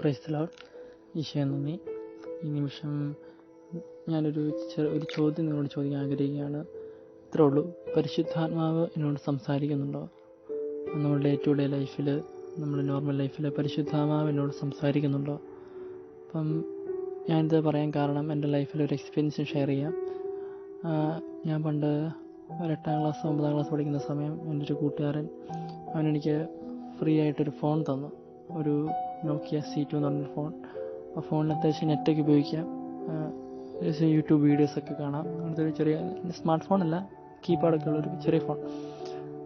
പ്രൈസ്തലോ ഈശോ നന്ദി. ഈ നിമിഷം ഞാനൊരു ഒരു ചോദ്യം നിങ്ങളോട് ചോദിക്കാൻ ആഗ്രഹിക്കുകയാണ്. ഇത്രേ ഉള്ളൂ. പരിശുദ്ധാത്മാവ് എന്നോട് സംസാരിക്കുന്നുണ്ടോ? നമ്മുടെ ഡേ ടു ഡേ ലൈഫിൽ നമ്മൾ നോർമൽ ലൈഫിൽ പരിശുദ്ധാത്മാവ് എന്നോട് സംസാരിക്കുന്നുണ്ടോ? അപ്പം ഞാനിത് പറയാൻ കാരണം എന്റെ ലൈഫിൽ ഒരു എക്സ്പീരിയൻസ് ഷെയർ ചെയ്യാം. ഞാൻ പണ്ട് ഒരു എട്ടാം ക്ലാസ് ഒമ്പതാം ക്ലാസ് പഠിക്കുന്ന സമയം എന്റെ ഒരു കൂട്ടുകാരൻ അവനെനിക്ക് ഫ്രീ ആയിട്ടൊരു ഫോൺ തന്നു. ഒരു നോക്കിയ സി ടു എന്ന് പറഞ്ഞ ഫോൺ. ആ ഫോണിൽ അത്യാവശ്യം നെറ്റൊക്കെ ഉപയോഗിക്കാം. യൂട്യൂബ് വീഡിയോസ് യൂട്യൂബ് വീഡിയോസൊക്കെ കാണാം. അങ്ങനത്തെ ഒരു ചെറിയ സ്മാർട്ട് ഫോണല്ല കീപാഡൊക്കെ ഉള്ളൊരു ചെറിയ ഫോൺ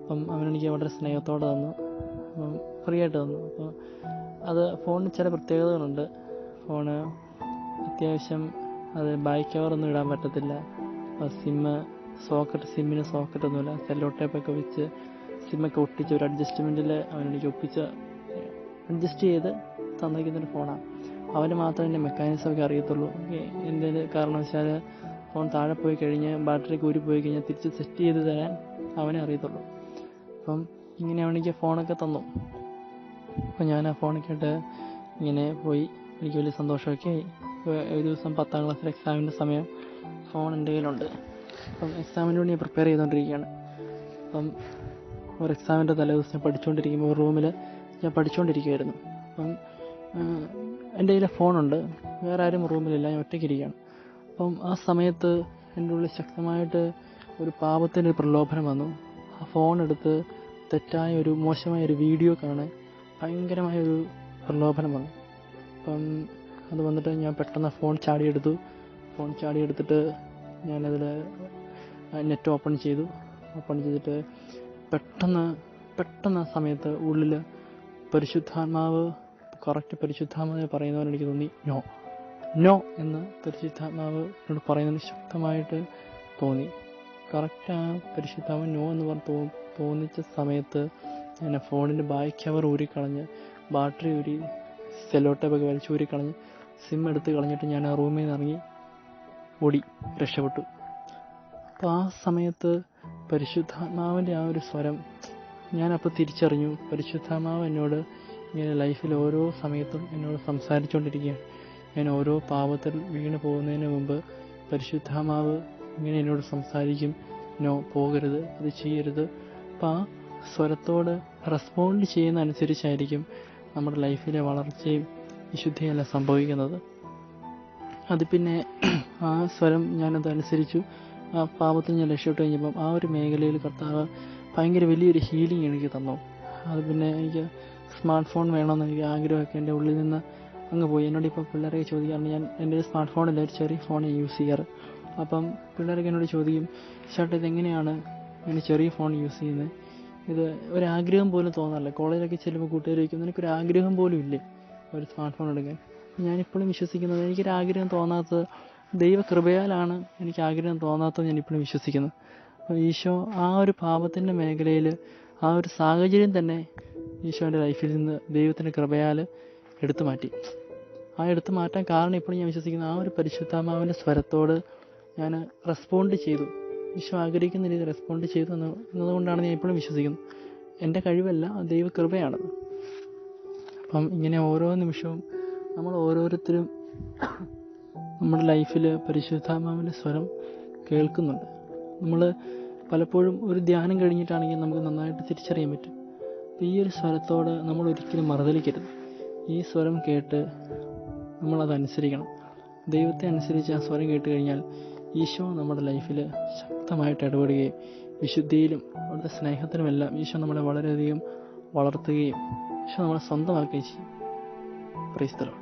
അപ്പം അവനെനിക്ക് വളരെ സ്നേഹത്തോടെ തന്നു. അപ്പം ഫ്രീ ആയിട്ട് തന്നു. അപ്പോൾ അത് ഫോണിന് ചില പ്രത്യേകതകളുണ്ട്. ഫോണ് അത്യാവശ്യം അത് ബാക്ക് കവറൊന്നും ഇടാൻ പറ്റത്തില്ല. സിമ്മ് സോക്കറ്റ് സിമ്മിന് സോക്കറ്റ് ഒന്നുമില്ല. സെല്ലോ ടേപ്പൊക്കെ വെച്ച് സിമ്മൊക്കെ ഒട്ടിച്ച് ഒരു അഡ്ജസ്റ്റ്മെന്റിൽ അവനെനിക്ക് ഒപ്പിച്ച് അഡ്ജസ്റ്റ് ചെയ്ത് തന്നിരിക്കുന്നൊരു ഫോണാണ് അവന് മാത്രമേ മെക്കാനിസം ഒക്കെ അറിയത്തുള്ളൂ. എന്തൊരു വെച്ചാൽ ഫോൺ താഴെ പോയി കഴിഞ്ഞ് ബാറ്ററി കൂരി പോയി കഴിഞ്ഞാൽ തിരിച്ച് സെറ്റ് ചെയ്ത് തരാൻ അവനെ അറിയത്തുള്ളൂ. അപ്പം ഇങ്ങനെ അവനെനിക്ക് ഫോണൊക്കെ തന്നു. അപ്പോൾ ഞാൻ ആ ഫോണൊക്കെ ആയിട്ട് ഇങ്ങനെ പോയി. എനിക്ക് വലിയ സന്തോഷമൊക്കെ ആയി. ഒരു ദിവസം പത്താം ക്ലാസ്സിലെ എക്സാമിന്റെ സമയം ഫോൺ എന്റെ കയ്യിലുണ്ട്. അപ്പം എക്സാമിന് വേണ്ടി ഞാൻ പ്രിപ്പയർ ചെയ്തുകൊണ്ടിരിക്കുകയാണ് അപ്പം ഒരു എക്സാമിന്റെ തലേദിവസം ദിവസം പഠിച്ചുകൊണ്ടിരിക്കുമ്പോൾ റൂമിൽ ഞാൻ പഠിച്ചുകൊണ്ടിരിക്കുകയായിരുന്നു അപ്പം എന്റെ കയ്യിൽ ഫോണുണ്ട്. വേറെ ആരും റൂമിലില്ല. ഞാൻ ഒറ്റയ്ക്കിരിക്കുകയാണ്. അപ്പം ആ സമയത്ത് എന്റെ ഉള്ളിൽ ശക്തമായിട്ട് ഒരു പാപത്തിന്റെ ഒരു പ്രലോഭനം വന്നു. ആ ഫോൺ എടുത്ത് തെറ്റായ ഒരു മോശമായ ഒരു വീഡിയോ കാണാൻ ഭയങ്കരമായ ഒരു പ്രലോഭനം വന്നു. അപ്പം അത് വന്നിട്ട് ഞാൻ പെട്ടെന്ന് ഫോൺ ചാടിയെടുത്തു. ഫോൺ ചാടിയെടുത്തിട്ട് ഞാനതിൽ നെറ്റ് ഓപ്പൺ ചെയ്തു. ഓപ്പൺ ചെയ്തിട്ട് പെട്ടെന്ന് പെട്ടെന്ന് ആ സമയത്ത് ഉള്ളിൽ പരിശുദ്ധാത്മാവ് കറക്റ്റ് പരിശുദ്ധാത്മാവ് പറയുന്നവർ എനിക്ക് തോന്നി നോ നോ എന്ന് പരിശുദ്ധാത്മാവ് എന്നോട് പറയുന്നതിന് ശക്തമായിട്ട് തോന്നി. കറക്റ്റ് ആ നോ എന്ന് പറഞ്ഞ് തോന്നിച്ച സമയത്ത് ഞാൻ ഫോണിന്റെ ബാക്ക് കവർ ഊരിക്കളഞ്ഞ് ബാറ്ററി ഊരി സെല്ലോ വലിച്ച് ഊരിക്കളഞ്ഞ് സിം എടുത്ത് കളഞ്ഞിട്ട് ഞാൻ ആ റൂമിൽ നിന്ന് ഇറങ്ങി ഓടി രക്ഷപ്പെട്ടു. അപ്പോൾ ആ സമയത്ത് പരിശുദ്ധാത്മാവിന്റെ ആ ഒരു സ്വരം ഞാനപ്പോൾ തിരിച്ചറിഞ്ഞു. പരിശുദ്ധമാവ് എന്നോട് ഇങ്ങനെ ലൈഫിൽ ഓരോ സമയത്തും എന്നോട് സംസാരിച്ചുകൊണ്ടിരിക്കുകയാണ്. ഞാൻ ഓരോ പാപത്തിൽ വീണ് പോകുന്നതിന് മുമ്പ് പരിശുദ്ധമാവ് ഇങ്ങനെ എന്നോട് സംസാരിക്കും. നോ പോകരുത് അത് ചെയ്യരുത്. അപ്പം ആ സ്വരത്തോട് റെസ്പോണ്ട് ചെയ്യുന്ന അനുസരിച്ചായിരിക്കും നമ്മുടെ ലൈഫിലെ വളർച്ചയും വിശുദ്ധിയെല്ലാം സംഭവിക്കുന്നത്. അത് പിന്നെ ആ സ്വരം ഞാനത് അനുസരിച്ചു ആ പാപത്തിൽ ഞാൻ രക്ഷപ്പെട്ട് കഴിഞ്ഞപ്പം ആ ഒരു മേഖലയിൽ കർത്താവ് ഭയങ്കര വലിയൊരു ഹീലിംഗ് എനിക്ക് തന്നു. അത് പിന്നെ എനിക്ക് സ്മാർട്ട് ഫോൺ വേണമെന്ന് എനിക്ക് ആഗ്രഹമൊക്കെ എന്റെ ഉള്ളിൽ നിന്ന് അങ്ങ് പോയി. എന്നോട് ഇപ്പോൾ പിള്ളേരൊക്കെ ചോദിക്കാറുണ്ട് ഞാൻ എന്റെ ഒരു സ്മാർട്ട് ഫോണില്ല ഒരു ചെറിയ ഫോൺ യൂസ് ചെയ്യാറ്. അപ്പം പിള്ളേരൊക്കെ എന്നോട് ചോദിക്കും ചേട്ടാ ഇതെങ്ങനെയാണ് ഇങ്ങനെ ചെറിയ ഫോൺ യൂസ് ചെയ്യുന്നത്? ഇത് ഒരാഗ്രഹം പോലും തോന്നാറില്ല. കോളേജിലൊക്കെ ചെല്ലുമ്പോൾ കൂട്ടുകാർ ചോദിക്കും നിനക്കൊരു ആഗ്രഹം പോലും ഇല്ലേ ഒരു സ്മാർട്ട് ഫോൺ എടുക്കാൻ? ഞാനിപ്പോഴും വിശ്വസിക്കുന്നത് എനിക്കൊരു ആഗ്രഹം തോന്നാത്തത് ദൈവകൃപയാലാണ് എനിക്ക് ആഗ്രഹം തോന്നാത്തത് ഞാനിപ്പോഴും വിശ്വസിക്കുന്നത്. ഈശോ ആ ഒരു പാപത്തിന്റെ മേഖലയിൽ ആ ഒരു സാഹചര്യം തന്നെ ഈശോന്റെ ലൈഫിൽ നിന്ന് ദൈവത്തിന്റെ കൃപയാൽ എടുത്തു മാറ്റി. ആ എടുത്തു മാറ്റാൻ കാരണം ഇപ്പോഴും ഞാൻ വിശ്വസിക്കുന്നത് ആ ഒരു പരിശുദ്ധാത്മാവിന്റെ സ്വരത്തോട് ഞാൻ റെസ്പോണ്ട് ചെയ്തു. ഈശോ ആഗ്രഹിക്കുന്ന രീതിയിൽ റെസ്പോണ്ട് ചെയ്തു എന്ന് എന്നതുകൊണ്ടാണ് ഞാൻ ഇപ്പോഴും വിശ്വസിക്കുന്നത് എന്റെ കഴിവല്ല ദൈവ കൃപയാണ് അപ്പം ഇങ്ങനെ ഓരോ നിമിഷവും നമ്മൾ ഓരോരുത്തരും നമ്മുടെ ലൈഫിൽ പരിശുദ്ധാത്മാവിന്റെ സ്വരം കേൾക്കുന്നുണ്ട്. നമ്മൾ പലപ്പോഴും ഒരു ധ്യാനം കഴിഞ്ഞിട്ടാണെങ്കിൽ നമുക്ക് നന്നായിട്ട് തിരിച്ചറിയാൻ പറ്റും. അപ്പോൾ ഈ ഒരു സ്വരത്തോട് നമ്മൾ ഒരിക്കലും മറുതലിക്കരുത്. ഈ സ്വരം കേട്ട് നമ്മളതനുസരിക്കണം ദൈവത്തെ അനുസരിച്ച് ആ സ്വരം കേട്ട് കഴിഞ്ഞാൽ ഈശോ നമ്മുടെ ലൈഫിൽ ശക്തമായിട്ട് ഇടപെടുകയും വിശുദ്ധിയിലും അവിടുത്തെ സ്നേഹത്തിനുമെല്ലാം ഈശോ നമ്മളെ വളരെയധികം വളർത്തുകയും ഈശോ നമ്മളെ സ്വന്തമാക്കുകയും ചെയ്യും. പ്രൈസ്തലോ